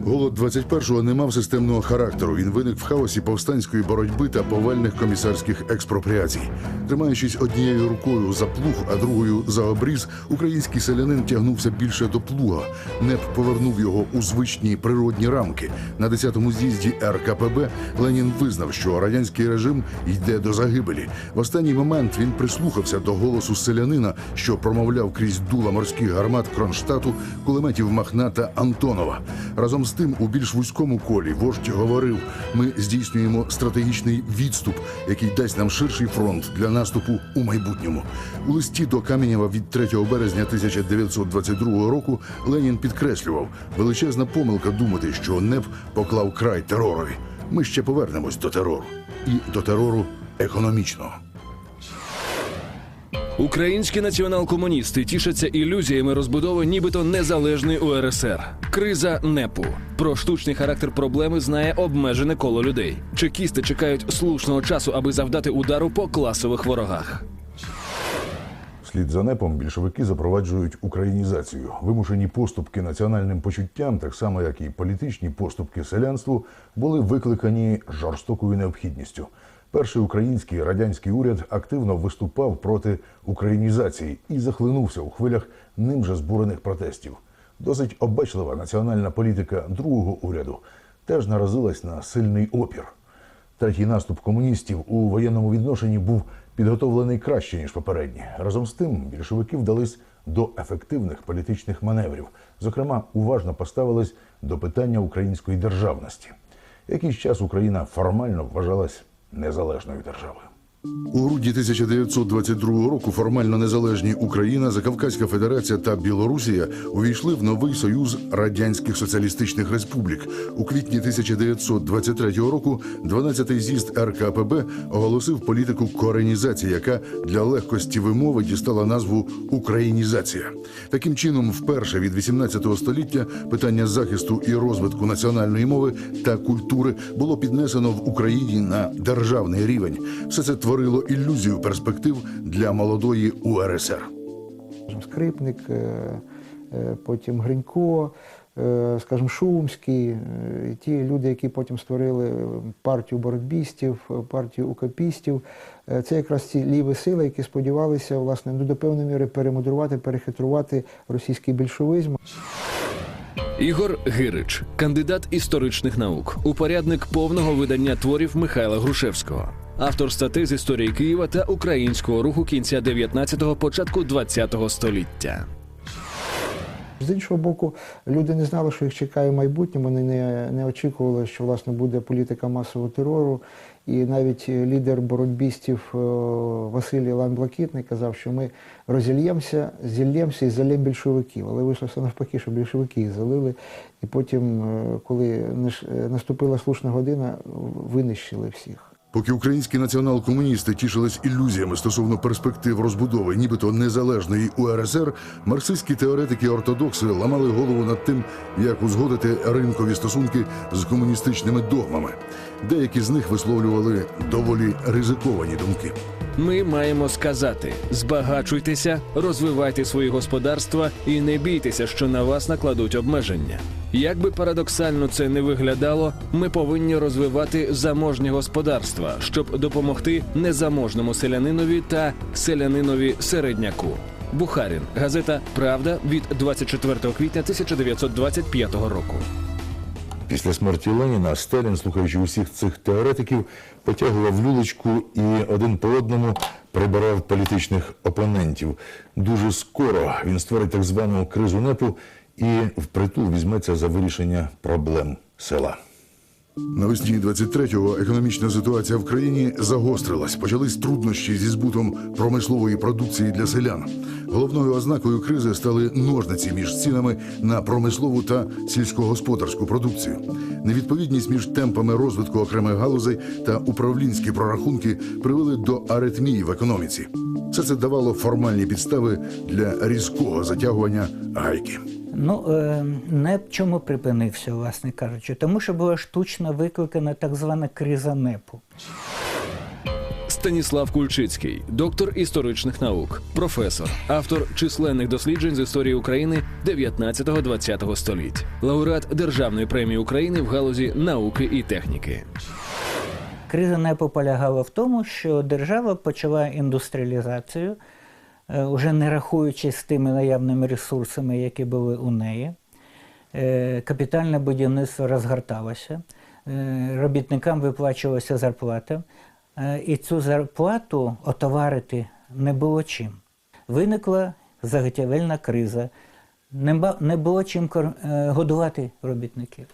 Голод 21-го не мав системного характеру. Він виник в хаосі повстанської боротьби та повальних комісарських експропріацій. Тримаючись однією рукою за плуг, а другою за обріз, український селянин тягнувся більше до плуга. НЕП повернув його у звичні природні рамки. На 10-му з'їзді РКПБ Ленін визнав, що радянський режим йде до загибелі. В останній момент він прислухався до голосу селянина, що промовляв крізь дула морських гармат Кронштадту, кулеметів Махна та Антонова. Разом з тим, у більш вузькому колі вождь говорив: ми здійснюємо стратегічний відступ, який дасть нам ширший фронт для наступу у майбутньому. У листі до Кам'янєва від 3 березня 1922 року Ленін підкреслював величезна помилка думати, що НЕП поклав край теророві. Ми ще повернемось до терору і до терору економічного. Українські націонал-комуністи тішаться ілюзіями розбудови нібито незалежної УРСР. Криза НЕПу. Про штучний характер проблеми знає обмежене коло людей. Чекісти чекають слушного часу, аби завдати удару по класових ворогах. Вслід за НЕПом більшовики запроваджують українізацію. Вимушені поступки національним почуттям, так само як і політичні поступки селянству, були викликані жорстокою необхідністю. Перший український радянський уряд активно виступав проти українізації і захлинувся у хвилях ним же збурених протестів. Досить обачлива національна політика другого уряду теж наразилась на сильний опір. Третій наступ комуністів у воєнному відношенні був підготовлений краще ніж попередні. Разом з тим, більшовики вдались до ефективних політичних маневрів. Зокрема, уважно поставились до питання української державності. Якийсь час Україна формально вважалась незалежною державою. У грудні 1922 року формально незалежні Україна, Закавказька Федерація та Білорусія увійшли в новий союз радянських соціалістичних республік. У квітні 1923 року 12-й з'їзд РКПБ оголосив політику коренізації, яка для легкості вимови дістала назву Українізація. Таким чином, вперше від 18 століття питання захисту і розвитку національної мови та культури було піднесено в Україні на державний рівень. Все це творило ілюзію перспектив для молодої УРСР. Скрипник, е, е, потім Гринько, е, скажімо, Шумський, ті люди, які потім створили партію боротьбістів, партію укопістів. Е, Це якраз ці ліві сили, які сподівалися власне ну, до певної міри перемудрувати, перехитрувати російський більшовизм. Ігор Гирич, кандидат історичних наук, упорядник повного видання творів Михайла Грушевського, автор статей з історії Києва та українського руху кінця 19-го, початку 20-го століття. З іншого боку, люди не знали, що їх чекає в майбутньому, вони не, не очікували, що власне буде політика масового терору. І навіть лідер боротьбістів е, Василій Лан Блакитний казав, що ми розільємося, зільємося і залємо більшовиків. Але вийшло все навпаки, що більшовики їх залили. І потім, е, коли е, наступила слушна година, винищили всіх. Поки українські націонал-комуністи тішились ілюзіями стосовно перспектив розбудови, нібито незалежної УРСР, марксистські теоретики ортодокси ламали голову над тим, як узгодити ринкові стосунки з комуністичними догмами. Деякі з них висловлювали доволі ризиковані думки. Ми маємо сказати: збагачуйтеся, розвивайте свої господарства і не бійтеся, що на вас накладуть обмеження. Як би парадоксально це не виглядало, ми повинні розвивати заможні господарства, щоб допомогти незаможному селянинові та селянинові середняку. Бухарін, газета Правда від 24 квітня 1925 року. Після смерті Леніна Сталін, слухаючи усіх цих теоретиків, потягував люлечку і один по одному прибирав політичних опонентів. Дуже скоро він створить так звану кризу непу і впритул візьметься за вирішення проблем села. Навесні 23-го економічна ситуація в країні загострилась. Почались труднощі зі збутом промислової продукції для селян. Головною ознакою кризи стали ножниці між цінами на промислову та сільськогосподарську продукцію. Невідповідність між темпами розвитку окремих галузей та управлінські прорахунки привели до аритмії в економіці. Все це давало формальні підстави для різкого затягування гайки. Ну, е, НЕП чому припинився, власне кажучи? Тому що була штучно викликана так звана криза НЕПу. Станіслав Кульчицький, доктор історичних наук, професор, автор численних досліджень з історії України 19-20 століть, лауреат Державної премії України в галузі науки і техніки. Криза НЕПу полягала в тому, що держава почала індустріалізацію, е, уже не рахуючись з тими наявними ресурсами, які були у неї. Е, Капітальне будівництво розгорталося, е, робітникам виплачувалася зарплата, е, і цю зарплату отоварити не було чим. Виникла заготівельна криза, не було чим е, годувати робітників.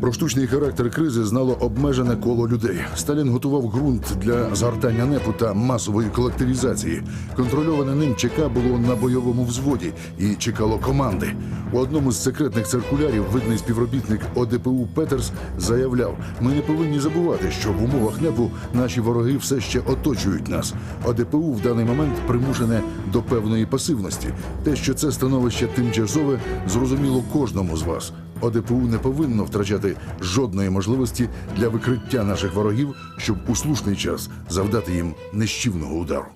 Про штучний характер кризи знало обмежене коло людей. Сталін готував ґрунт для згортання непу та масової колективізації. Контрольоване ним ЧК було на бойовому взводі і чекало команди. У одному з секретних циркулярів видний співробітник ОДПУ Петерс заявляв: ми не повинні забувати, що в умовах непу наші вороги все ще оточують нас. ОДПУ в даний момент примушене до певної пасивності. Те, що це становище тимчасове, зрозуміло кожному з вас. ОДПУ не повинно втрачати жодної можливості для викриття наших ворогів, щоб у слушний час завдати їм нищівного удару.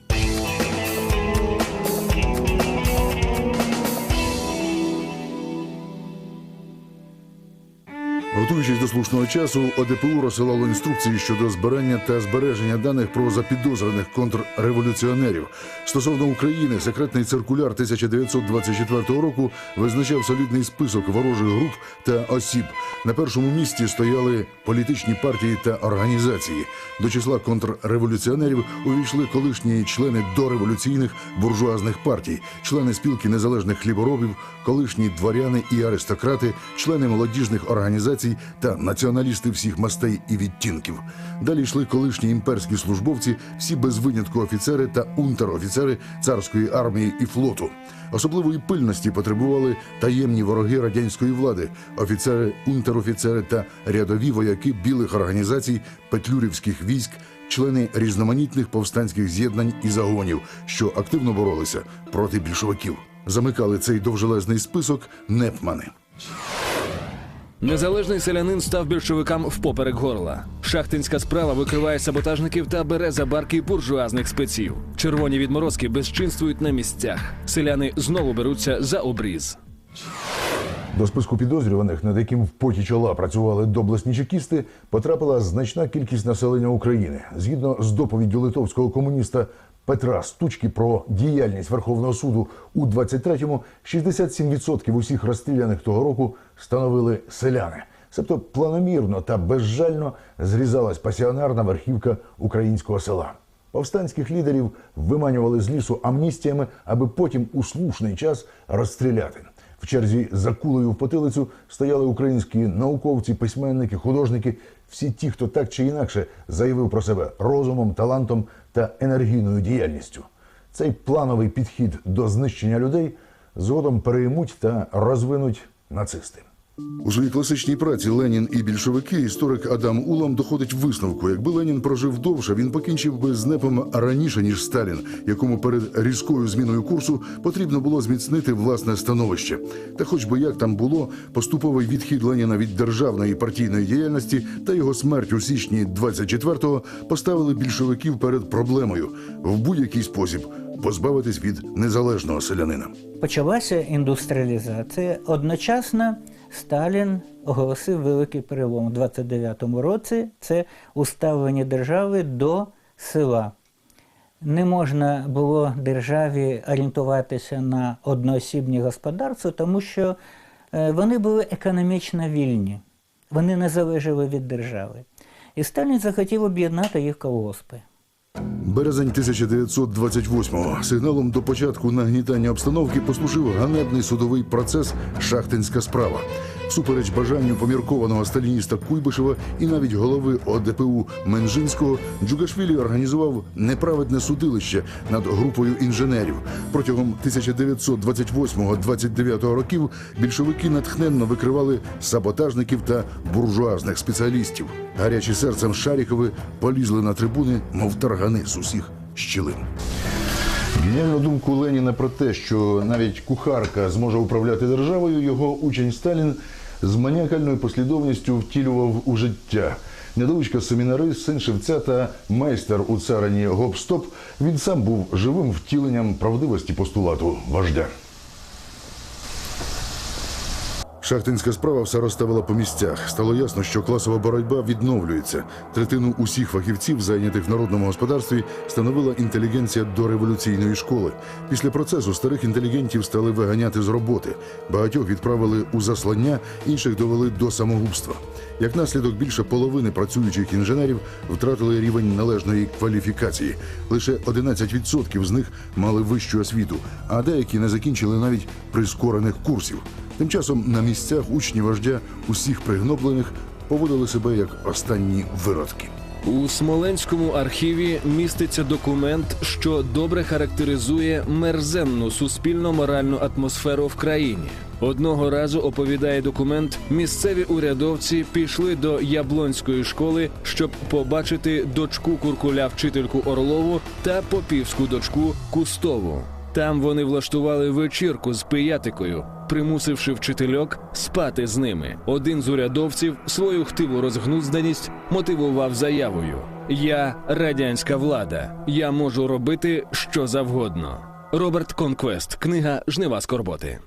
Готуючись до слушного часу, ОДПУ розсилало інструкції щодо збирання та збереження даних про запідозрених контрреволюціонерів. Стосовно України, секретний циркуляр 1924 року визначав солідний список ворожих груп та осіб. На першому місці стояли політичні партії та організації. До числа контрреволюціонерів увійшли колишні члени дореволюційних буржуазних партій, члени спілки незалежних хліборобів, колишні дворяни і аристократи, члени молодіжних організацій та націоналісти всіх мастей і відтінків. Далі йшли колишні імперські службовці, всі без винятку офіцери та унтер-офіцери царської армії і флоту. Особливої пильності потребували таємні вороги радянської влади, офіцери, унтер-офіцери та рядові вояки білих організацій петлюрівських військ, члени різноманітних повстанських з'єднань і загонів, що активно боролися проти більшовиків. Замикали цей довжелезний список непмани. Незалежний селянин став більшовикам впоперек горла. Шахтинська справа викриває саботажників та бере за барки буржуазних спеців. Червоні відморозки безчинствують на місцях. Селяни знову беруться за обріз. До списку підозрюваних, над яким в поті чола працювали доблесні чекісти, потрапила значна кількість населення України. Згідно з доповіддю литовського комуніста Петра Стучки про діяльність Верховного суду у 23-му, 67% усіх розстріляних того року становили селяни. Себто планомірно та безжально зрізалась пасіонарна верхівка українського села. Повстанських лідерів виманювали з лісу амністіями, аби потім у слушний час розстріляти. В черзі за кулею в потилицю стояли українські науковці, письменники, художники, всі ті, хто так чи інакше заявив про себе розумом, талантом та енергійною діяльністю. Цей плановий підхід до знищення людей згодом переймуть та розвинуть нацисти. У своїй класичній праці Ленін і більшовики історик Адам Улам доходить висновку. Якби Ленін прожив довше, він покінчив би з непом раніше ніж Сталін, якому перед різкою зміною курсу потрібно було зміцнити власне становище. Та, хоч би як там було, поступовий відхід Леніна від державної партійної діяльності та його смерть у січні 24-го поставили більшовиків перед проблемою в будь-який спосіб позбавитись від незалежного селянина. Почалася індустріалізація. Одночасно Сталін оголосив великий перелом у 29-му році. Це уставлення держави до села. Не можна було державі орієнтуватися на одноосібні господарства, тому що е, вони були економічно вільні, вони не залежали від держави. І Сталін захотів об'єднати їх колгоспи. Березень 1928-го. Сигналом до початку нагнітання обстановки послужив ганебний судовий процес Шахтинська справа. Всупереч бажанню поміркованого сталініста Куйбишева і навіть голови ОДПУ Менжинського, Джугашвілі організував неправедне судилище над групою інженерів. Протягом 1928-29 років більшовики натхненно викривали саботажників та буржуазних спеціалістів. Гарячі серцем Шарікови полізли на трибуни, мов таргани з усіх щілин. Геніальну думку Леніна про те, що навіть кухарка зможе управляти державою, його учень Сталін з маніакальною послідовністю втілював у життя. Недоучка семінарист, син шевця та майстер у царині гоп-стоп, він сам був живим втіленням правдивості постулату вождя. Шахтинська справа все розставила по місцях. Стало ясно, що класова боротьба відновлюється. Третину усіх фахівців, зайнятих в народному господарстві, становила інтелігенція до революційної школи. Після процесу старих інтелігентів стали виганяти з роботи. Багатьох відправили у заслання, інших довели до самогубства. Як наслідок, більше половини працюючих інженерів втратили рівень належної кваліфікації. Лише 11% з них мали вищу освіту, а деякі не закінчили навіть прискорених курсів. Тим часом на місцях учні вождя усіх пригноблених поводили себе як останні виродки. У Смоленському архіві міститься документ, що добре характеризує мерзенну суспільно-моральну атмосферу в країні. Одного разу оповідає документ, місцеві урядовці пішли до Яблонської школи, щоб побачити дочку Куркуля, вчительку Орлову та попівську дочку Кустову. Там вони влаштували вечірку з пиятикою, примусивши вчительок спати з ними. Один з урядовців свою хтиву розгнузданість мотивував заявою: Я радянська влада, я можу робити що завгодно. Роберт Конквест, книга Жнива скорботи.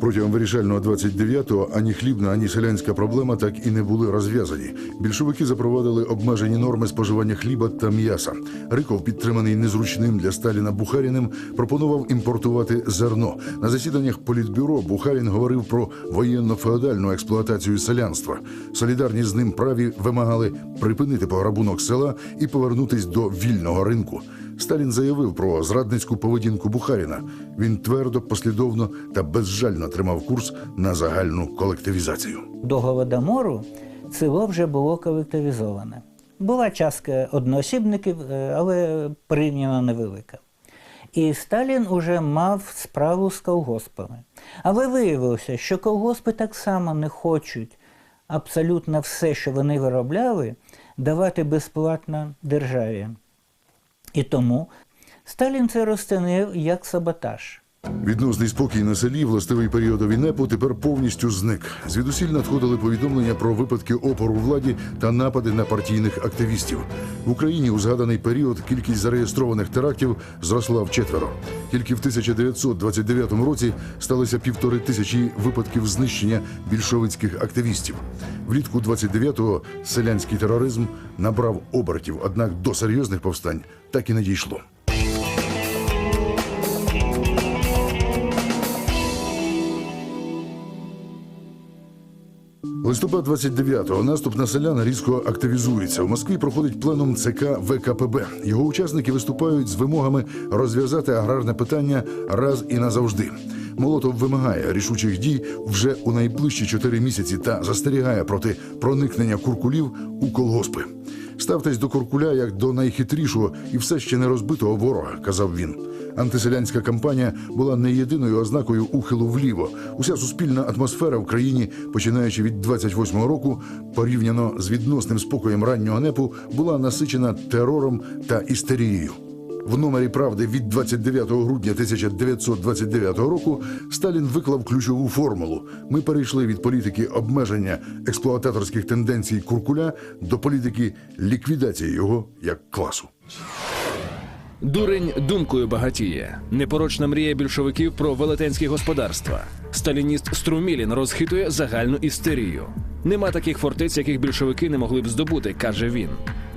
Протягом вирішального 29-го ані хлібна, ані селянська проблема так і не були розв'язані. Більшовики запровадили обмежені норми споживання хліба та м'яса. Риков, підтриманий незручним для Сталіна Бухаріним, пропонував імпортувати зерно. На засіданнях політбюро Бухарін говорив про воєнно-феодальну експлуатацію селянства. Солідарні з ним праві вимагали припинити пограбунок села і повернутись до вільного ринку. Сталін заявив про зрадницьку поведінку Бухаріна. Він твердо, послідовно та безжально тримав курс на загальну колективізацію. До Голодомору село вже було колективізоване. Була частка одноосібників, е, але порівняно невелика. І Сталін уже мав справу з колгоспами. Але виявилося, що колгоспи так само не хочуть абсолютно все, що вони виробляли, давати безплатно державі. І тому Сталін це розцінив як саботаж. Відносний спокій на селі, властивий періодові непу, тепер повністю зник. Звідусіль надходили повідомлення про випадки опору владі та напади на партійних активістів. В Україні у згаданий період кількість зареєстрованих терактів зросла вчетверо. Тільки в 1929 році сталося півтори тисячі випадків знищення більшовицьких активістів. Влітку 29-го селянський тероризм набрав обертів, однак до серйозних повстань так і не дійшло. Листопад 29-го наступ на селян різко активізується. В Москві проходить пленум ЦК ВКПБ. Його учасники виступають з вимогами розв'язати аграрне питання раз і назавжди. Молотов вимагає рішучих дій вже у найближчі чотири місяці та застерігає проти проникнення куркулів у колгоспи. Ставтесь до куркуля як до найхитрішого і все ще не розбитого ворога, казав він. Антиселянська кампанія була не єдиною ознакою ухилу вліво. Уся суспільна атмосфера в країні, починаючи від 28-го року, порівняно з відносним спокоєм раннього непу, була насичена терором та істерією. В номері правди від 29 грудня 1929 року Сталін виклав ключову формулу. Ми перейшли від політики обмеження експлуататорських тенденцій Куркуля до політики ліквідації його як класу. Дурень думкою багатіє. Непорочна мрія більшовиків про велетенські господарства. Сталініст Струмілін розхитує загальну істерію. Нема таких фортець, яких більшовики не могли б здобути, каже він.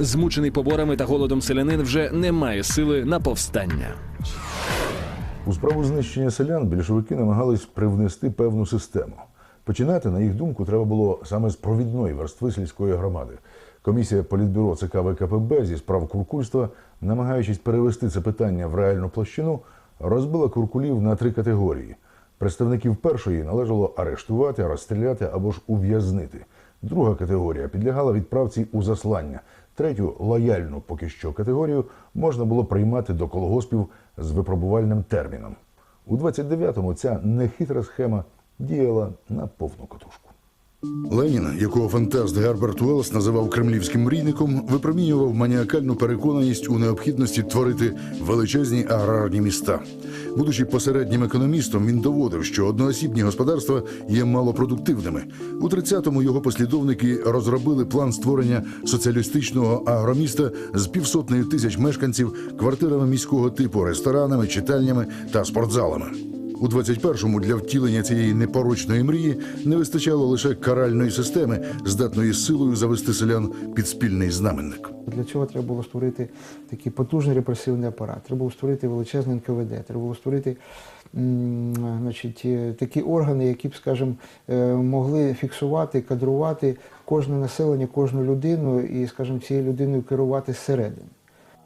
Змучений поборами та голодом селянин вже не має сили на повстання. У справу знищення селян більшовики намагались привнести певну систему. Починати, на їх думку, треба було саме з провідної верстви сільської громади. Комісія Політбюро ЦК ВКПБ зі справ куркульства, намагаючись перевести це питання в реальну площину, розбила куркулів на три категорії. Представників першої належало арештувати, розстріляти або ж ув'язнити. Друга категорія підлягала відправці у заслання. Третю лояльну поки що категорію можна було приймати до колгоспів з випробувальним терміном. У 29-му ця нехитра схема діяла на повну катушку. Ленін, якого фантаст Герберт Уеллс називав кремлівським мрійником, випромінював маніакальну переконаність у необхідності творити величезні аграрні міста. Будучи посереднім економістом, він доводив, що одноосібні господарства є малопродуктивними. У 30-му його послідовники розробили план створення соціалістичного агроміста з півсотнею тисяч мешканців, квартирами міського типу, ресторанами, читальнями та спортзалами. У 21-му для втілення цієї непорочної мрії не вистачало лише каральної системи, здатної силою завести селян під спільний знаменник. Для цього треба було створити такий потужний репресивний апарат. Треба було створити величезний НКВД, треба було створити значить, е, такі органи, які б, скажімо, е, могли фіксувати, кадрувати кожне населення, кожну людину і, скажімо, цією людиною керувати зсередини.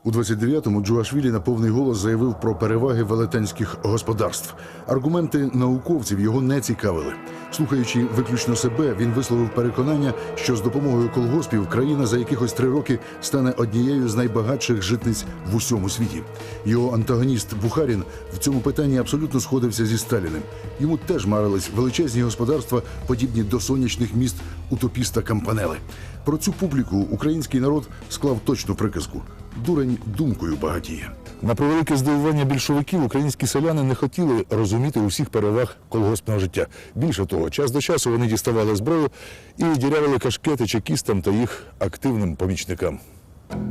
У 29-му Джуашвілі на повний голос заявив про переваги велетенських господарств. Аргументи науковців його не цікавили. Слухаючи виключно себе, він висловив переконання, що з допомогою колгоспів країна за якихось три роки стане однією з найбагатших житниць в усьому світі. Його антагоніст Бухарін в цьому питанні абсолютно сходився зі Сталіним. Йому теж марились величезні господарства, подібні до сонячних міст утопіста Кампанели. Про цю публіку український народ склав точну приказку: дурень думкою багатіє. На превелике здивування більшовиків українські селяни не хотіли розуміти усіх переваг колгоспного життя. Більше того, час до часу вони діставали зброю і дірявили кашкети чекістам та їх активним помічникам.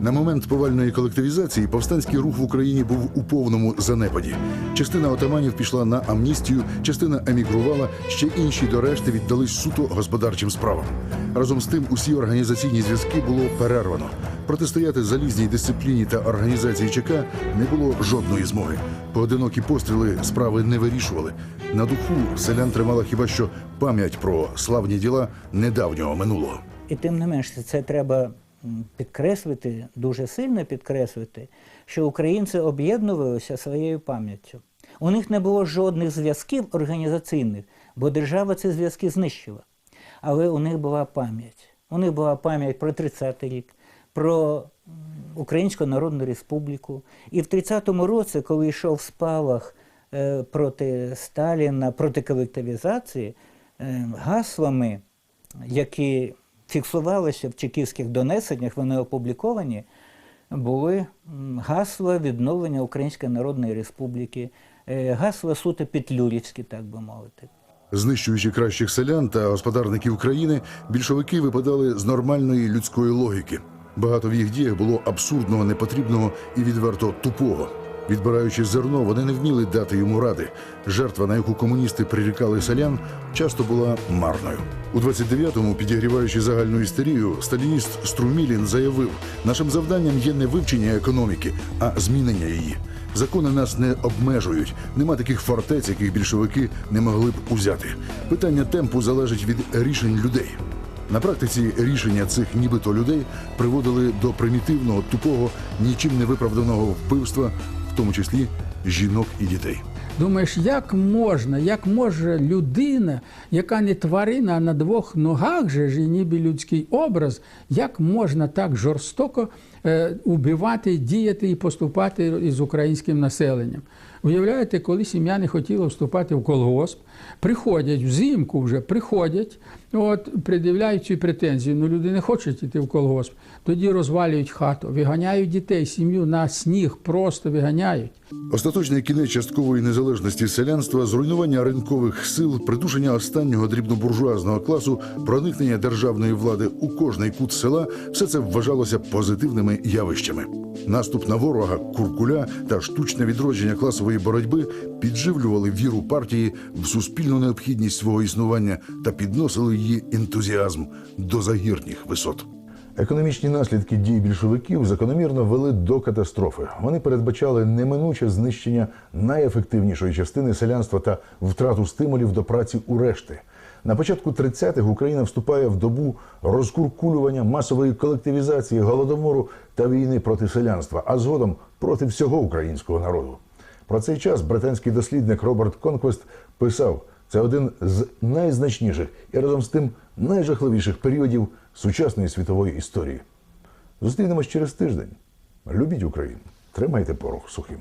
На момент повальної колективізації повстанський рух в Україні був у повному занепаді. Частина отаманів пішла на амністію, частина емігрувала, ще інші до решти віддались суто господарчим справам. Разом з тим, усі організаційні зв'язки було перервано. Протистояти залізній дисципліні та організації ЧК не було жодної змоги. Поодинокі постріли справи не вирішували. На духу селян тримала хіба що пам'ять про славні діла недавнього минулого. І тим не менш, це треба підкреслити, дуже сильно підкреслити, що українці об'єднувалися своєю пам'яттю. У них не було жодних зв'язків організаційних, бо держава ці зв'язки знищила. Але у них була пам'ять. У них була пам'ять про 30-й рік, про Українську Народну Республіку. І в 30-му році, коли йшов спалах е, проти Сталіна, проти колективізації, е, гаслами, які фіксувалися в чекістських донесеннях, вони опубліковані, були гасла відновлення Української Народної Республіки, е, гасла суто петлюрівські, так би мовити. Знищуючи кращих селян та господарників країни, більшовики випадали з нормальної людської логіки. Багато в їх діях було абсурдного, непотрібного і відверто тупого. Відбираючи зерно, вони не вміли дати йому ради. Жертва, на яку комуністи прирікали селян, часто була марною. У 29-му, підігріваючи загальну істерію, сталініст Струмілін заявив: нашим завданням є не вивчення економіки, а змінення її. Закони нас не обмежують. Нема таких фортець, яких більшовики не могли б узяти. Питання темпу залежить від рішень людей. На практиці рішення цих нібито людей приводили до примітивного, тупого, нічим не виправданого вбивства, в тому числі жінок і дітей. Думаєш, як можна, як може людина, яка не тварина, а на двох ногах же ж і ніби людський образ, як можна так жорстоко е, убивати, діяти і поступати із українським населенням? Уявляєте, коли сім'я не хотіла вступати в колгосп, приходять взимку вже приходять, от пред'являють ці претензії. Ну люди не хочуть йти в колгосп. Тоді розвалюють хату, виганяють дітей, сім'ю на сніг, просто виганяють. Остаточний кінець часткової незалежності селянства, зруйнування ринкових сил, придушення останнього дрібнобуржуазного класу, проникнення державної влади у кожний кут села все це вважалося позитивними явищами. Наступ на ворога, куркуля та штучне відродження класової боротьби підживлювали віру партії в суспільну необхідність свого існування та підносили її ентузіазм до загірних висот. Економічні наслідки дій більшовиків закономірно вели до катастрофи. Вони передбачали неминуче знищення найефективнішої частини селянства та втрату стимулів до праці у решти. На початку 30-х Україна вступає в добу розкуркулювання, масової колективізації, голодомору та війни проти селянства, а згодом проти всього українського народу. Про цей час британський дослідник Роберт Конквест писав: це один з найзначніших і разом з тим найжахливіших періодів сучасної світової історії. Зустрінемось через тиждень. Любіть Україну, тримайте порох сухим.